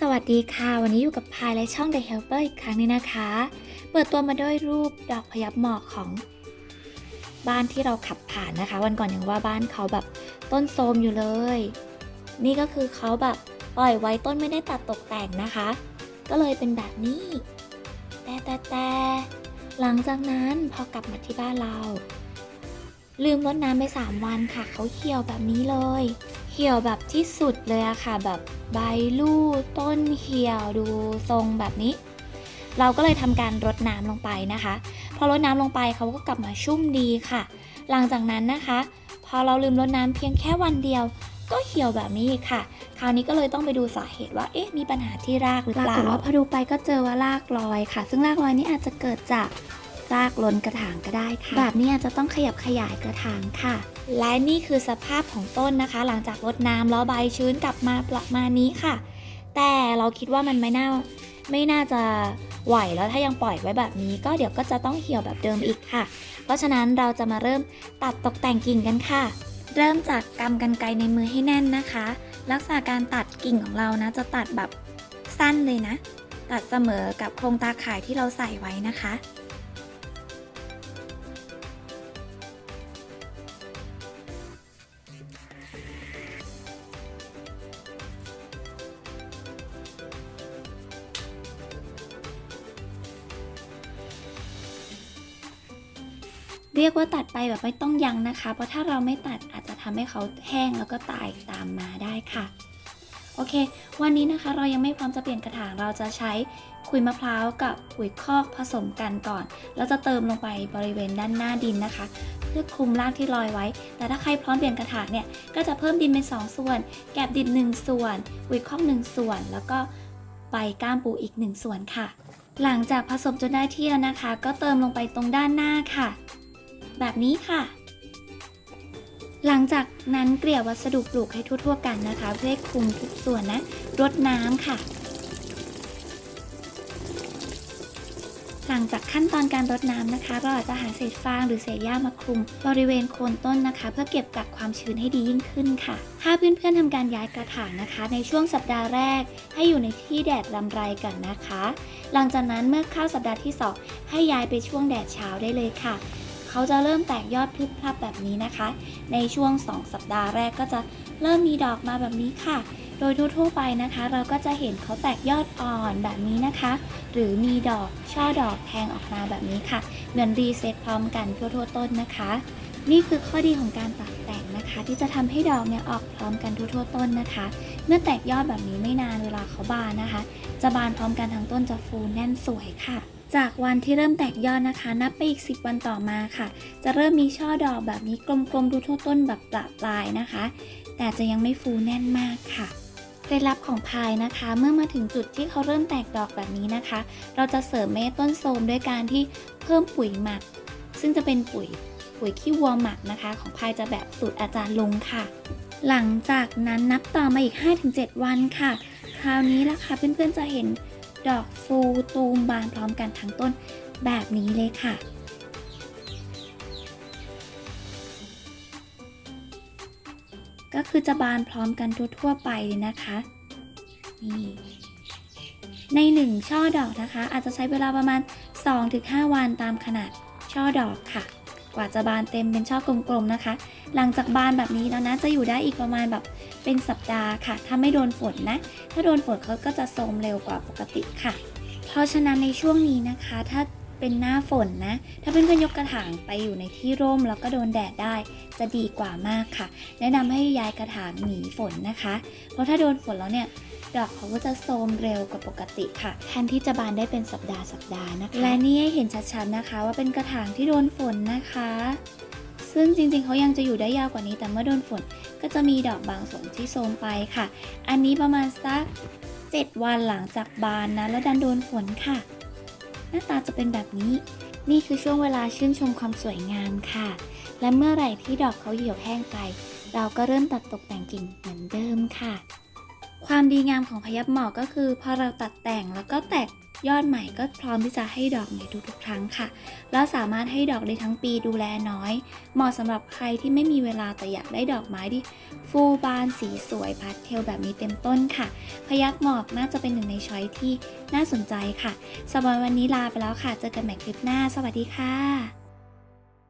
สวัสดีค่ะ วันนี้อยู่กับพายและช่อง The Helper อีกครั้งนึงนะคะ เปิดตัวมาด้วยรูปดอกพยับหมอกของบ้านที่เราขับผ่านนะคะ วันก่อนยังว่าบ้านเขาแบบต้นโทมอยู่เลย นี่ก็คือเขาแบบปล่อยไว้ต้นไม่ได้ตัดตกแต่งนะคะ ก็เลยเป็นแบบนี้ แต่แต่แต่หลังจากนั้นพอกลับมาที่บ้านเรา ลืมรดน้ำไปสามวันค่ะ เขาเหี่ยวแบบนี้เลย เหี่ยวแบบที่สุดเลยอะค่ะ แบบใบลู่ต้นเหี่ยวดูทรงแบบนี้ เราก็เลยทำการรดน้ำลงไปนะคะ พอรดน้ำลงไปเขาก็กลับมาชุ่มดีค่ะ หลังจากนั้นนะคะ พอเราลืมรดน้ำเพียงแค่วันเดียว ก็เหี่ยวแบบนี้ค่ะ คราวนี้ก็เลยต้องไปดูสาเหตุว่าเอ๊ะมีปัญหาที่รากหรือเปล่าปรากฏว่าพอดูไปก็เจอว่ารากลอยค่ะ ซึ่งรากลอยนี้อาจจะเกิดจาก รากล้นกระถางก็ได้ค่ะ แบบนี้อาจจะต้องขยับขยายกระถางค่ะ และนี่คือสภาพของต้นนะคะ หลังจากรดน้ำแล้วใบชื้นกลับมาประมาณนี้ค่ะ แต่เราคิดว่ามันไม่น่าไม่น่าจะไหวแล้วถ้ายังปล่อยไว้แบบนี้ ก็เดี๋ยวก็จะต้องเหี่ยวแบบเดิมอีกค่ะ เพราะฉะนั้นเราจะมาเริ่มตัดตกแต่งกิ่งกันค่ะ เริ่มจากกำกันไกรในมือให้แน่นนะคะ ลักษณะการตัดกิ่งของเรานะ จะตัดแบบสั้นเลยนะ ตัดเสมอกับโครงตาข่ายที่เราใส่ไว้นะคะ เรียกว่าตัดไปแบบไม่ต้องยั้งนะคะ เพราะถ้าเราไม่ตัดอาจจะทำให้เขาแห้งแล้วก็ตายตามมาได้ค่ะโอเค วันนี้นะคะเรายังไม่พร้อมจะเปลี่ยนกระถาง เราจะใช้ขุยมะพร้าวกับปุ๋ยคอกผสมกันก่อน แล้วจะเติมลงไปบริเวณด้านหน้าดินนะคะ เพื่อคลุมรากที่ลอยไว้ แต่ถ้าใครพร้อมเปลี่ยนกระถางเนี่ย ก็จะเพิ่มดินเป็น 2 ส่วน แกบดิน 1 ส่วนปุ๋ยคอก 1 ส่วน แล้วก็ใบก้ามปูอีก 1 ส่วนค่ะ หลังจากผสมจนได้ที่แล้วนะคะ ก็เติมลงไปตรงด้านหน้าค่ะ แบบนี้ค่ะ หลังจากนั้นเกลี่ยวัสดุปลูกให้ทั่วๆกันนะคะ เพื่อให้คลุมทุกส่วนนะ รดน้ำค่ะ หลังจากขั้นตอนการรดน้ำนะคะ เราอาจจะหาเศษฟางหรือเศษหญ้ามาคลุม บริเวณโคนต้นนะคะ เพื่อเก็บกักความชื้นให้ดียิ่งขึ้นค่ะ ถ้าเพื่อนๆทำการย้ายกระถางนะคะ ในช่วงสัปดาห์แรก ให้อยู่ในที่แดดรำไรก่อนนะคะ หลังจากนั้นเมื่อเข้าสัปดาห์ที่สองให้ย้ายไปช่วงแดดเช้าได้เลยค่ะ เขาจะเริ่มแตกยอดพลึบพลับแบบนี้นะคะ ในช่วง 2 สัปดาห์แรกก็จะเริ่มมีดอกมาแบบนี้ค่ะ โดยทั่วๆไปนะคะ เราก็จะเห็นเขาแตกยอดอ่อนแบบนี้นะคะ หรือมีดอกช่อดอกแทงออกมาแบบนี้ค่ะ เหมือนรีเซ็ตพร้อมกันทั่วๆต้นนะคะ นี่คือข้อดีของการตัดแต่งนะคะ ที่จะทำให้ดอกเนี่ยออกพร้อมกันทั่วๆต้นนะคะ เมื่อแตกยอดแบบนี้ไม่นานเวลาเขาบานนะคะ จะบานพร้อมกันทั้งต้นจะฟูแน่นสวยค่ะ จากวันที่เริ่มแตกยอดนะคะ นับไปอีก 10 วันต่อมาค่ะ จะเริ่มมีช่อดอกแบบนี้กลมๆดูทั่วต้นแบบปละปลายนะคะ แต่จะยังไม่ฟูแน่นมากค่ะเคล็ดลับของพายนะคะ เมื่อมาถึงจุดที่เขาเริ่มแตกดอกแบบนี้นะคะ เราจะเสริมเมต้นโทมด้วยการที่เพิ่มปุ๋ยหมัก ซึ่งจะเป็นปุ๋ยปุ๋ยขี้วัวหมักนะคะ ของพายจะแบบสูตรอาจารย์ลงค่ะ หลังจากนั้นนับต่อมาอีก 5-7 วันค่ะ ราวนี้ล่ะค่ะเพื่อนๆจะเห็นดอกฟูตูมบานพร้อมกันทั้งต้นแบบนี้เลยค่ะ ก็คือจะบานพร้อมกันทั่วๆไปเลยนะคะนี่ในหนึ่งช่อดอกนะคะ อาจจะใช้เวลาประมาณ 2-5 วันตามขนาดช่อดอกค่ะ กว่าจะบานเต็มเป็นช่อกลมๆนะคะ หลังจากบานแบบนี้แล้วนะจะอยู่ได้อีกประมาณแบบเป็นสัปดาห์ค่ะ ถ้าไม่โดนฝนนะ ถ้าโดนฝนเขาก็จะโทมเร็วกว่าปกติค่ะ เพราะฉะนั้นในช่วงนี้นะคะ ถ้าเป็นหน้าฝนนะ ถ้าเพื่อนๆยกกระถางไปอยู่ในที่ร่มแล้วก็โดนแดดได้จะดีกว่ามากค่ะ แนะนำให้ย้ายกระถางหนีฝนนะคะ เพราะถ้าโดนฝนแล้วเนี่ย ดอกเขาก็จะโทรมเร็วกว่าปกติค่ะแทนที่จะบานได้เป็นสัปดาห์สัปดาห์นะคะและนี่ให้เห็นชัดๆนะคะ ว่าเป็นกระถางที่โดนฝนนะคะ ซึ่งจริงๆเขายังจะอยู่ได้ยาวกว่านี้แต่เมื่อโดนฝนก็จะมีดอกบางส่วนที่โทรมไปค่ะ อันนี้ประมาณสัก 7 วันหลังจากบานนะแล้วดันโดนฝนค่ะ หน้าตาจะเป็นแบบนี้นี่คือช่วงเวลาชื่นชมความสวยงามค่ะ และเมื่อไหร่ที่ดอกเขาเหี่ยวแห้งไป เราก็เริ่มตัดตกแต่งกิ่งเหมือนเดิมค่ะ ความดีงามของพยับหมอกก็คือ พอเราตัดแต่งแล้วก็แตกยอดใหม่ก็พร้อมที่จะให้ดอกในทุกๆครั้งค่ะ แล้วสามารถให้ดอกได้ทั้งปีดูแลน้อย เหมาะสำหรับใครที่ไม่มีเวลาแต่อยากได้ดอกไม้ที่ฟูบานสีสวยพาสเทลแบบนี้เต็มต้นค่ะ พยักหมอกน่าจะเป็นหนึ่งในช้อยที่น่าสนใจค่ะสำหรับวันนี้ลาไปแล้วค่ะ เจอกันใหม่คลิปหน้า สวัสดีค่ะ